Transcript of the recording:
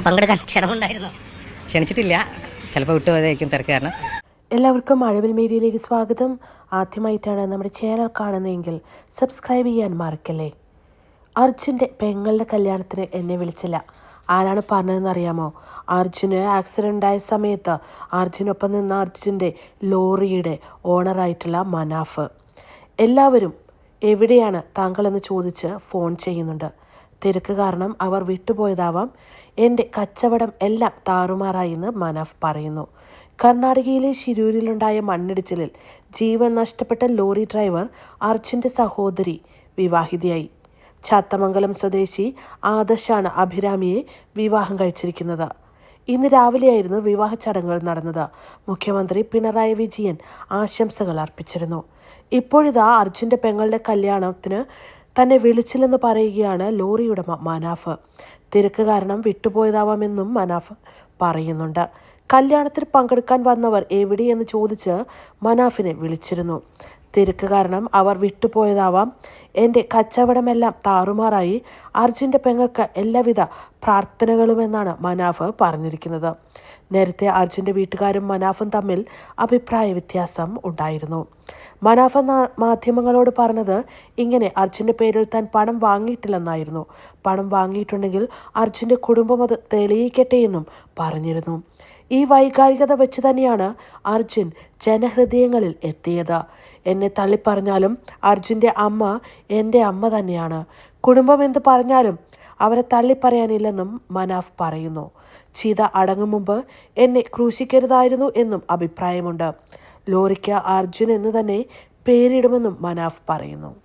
പങ്കെടുക്കാൻ ക്ഷണമുണ്ടായിരുന്നു. ക്ഷണിച്ചിട്ടില്ല. ചിലപ്പോൾ വിട്ടുപോയതായിരിക്കും തിരക്ക് കാരണം. എല്ലാവർക്കും മഴവിൽ മീഡിയയിലേക്ക് സ്വാഗതം. ആദ്യമായിട്ടാണ് നമ്മുടെ ചാനൽ കാണുന്നതെങ്കിൽ സബ്സ്ക്രൈബ് ചെയ്യാൻ മറക്കല്ലേ? അർജുന്റെ പെങ്ങളുടെ കല്യാണത്തിന് എന്നെ വിളിച്ചില്ല. ആരാണ് പറഞ്ഞതെന്ന് അറിയാമോ? അർജുന് ആക്സിഡന്റ് ആയ സമയത്ത് അർജുനൊപ്പം നിന്ന അർജുന്റെ ലോറിയുടെ ഓണറായിട്ടുള്ള മനാഫ്. എല്ലാവരും എവിടെയാണ് താങ്കളെന്ന് ചോദിച്ച് ഫോൺ ചെയ്യുന്നുണ്ട്. തിരക്ക് കാരണം അവർ വിട്ടുപോയതാവാം. എന്റെ കച്ചവടം എല്ലാം താറുമാറായി എന്ന് മനാഫ് പറയുന്നു. കർണാടകയിലെ ശിരൂരിലുണ്ടായ മണ്ണിടിച്ചിലിൽ ജീവൻ നഷ്ടപ്പെട്ട ലോറി ഡ്രൈവർ അർജുന്റെ സഹോദരി വിവാഹിതയായി. ചാത്തമംഗലം സ്വദേശി ആദർശാണ് അഭിരാമിയെ വിവാഹം കഴിച്ചിരിക്കുന്നത്. ഇന്ന് രാവിലെയായിരുന്നു വിവാഹ ചടങ്ങുകൾ നടന്നത്. മുഖ്യമന്ത്രി പിണറായി വിജയൻ ആശംസകൾ അർപ്പിച്ചിരുന്നു. ഇപ്പോഴിതാ അർജുന്റെ പെങ്ങളുടെ കല്യാണത്തിന് തന്നെ വിളിച്ചില്ലെന്ന് പറയുകയാണ് ലോറിയുടെ മനാഫ്. തിരക്ക് കാരണം വിട്ടുപോയതാവാമെന്നും മനാഫ് പറയുന്നുണ്ട്. കല്യാണത്തിൽ പങ്കെടുക്കാൻ വന്നവർ എവിടെയെന്ന് ചോദിച്ച് മനാഫിനെ വിളിച്ചിരുന്നു. തിരക്ക് കാരണം അവർ വിട്ടുപോയതാവാം. എന്റെ കച്ചവടമെല്ലാം താറുമാറായി. അർജുന്റെ പെങ്ങൾക്ക് എല്ലാവിധ പ്രാർത്ഥനകളുമെന്നാണ് മനാഫ് പറഞ്ഞിരിക്കുന്നത്. നേരത്തെ അർജുന്റെ വീട്ടുകാരും മനാഫും തമ്മിൽ അഭിപ്രായ വ്യത്യാസം ഉണ്ടായിരുന്നു. മനാഫ മാധ്യമങ്ങളോട് പറഞ്ഞത് ഇങ്ങനെ അർജുന്റെ പേരിൽ താൻ പണം വാങ്ങിയിട്ടില്ലെന്നായിരുന്നു. പണം വാങ്ങിയിട്ടുണ്ടെങ്കിൽ അർജുന്റെ കുടുംബം അത് തെളിയിക്കട്ടെ എന്നും പറഞ്ഞിരുന്നു. ഈ വൈകാരികത വെച്ച് തന്നെയാണ് അർജുൻ ജനഹൃദയങ്ങളിൽ എത്തിയത്. എന്നെ തള്ളിപ്പറഞ്ഞാലും അർജുന്റെ അമ്മ എന്റെ അമ്മ തന്നെയാണ്. കുടുംബം എന്ത് പറഞ്ഞാലും അവരെ തള്ളിപ്പറയാനില്ലെന്നും മനാഫ് പറയുന്നു. ചീത അടങ്ങും മുമ്പ് എന്നെ ക്രൂശിക്കരുതായിരുന്നു എന്നും അഭിപ്രായമുണ്ട്. ലോറിക്ക് അർജുൻ എന്ന് തന്നെ പേരിടുമെന്നും മനാഫ് പറയുന്നു.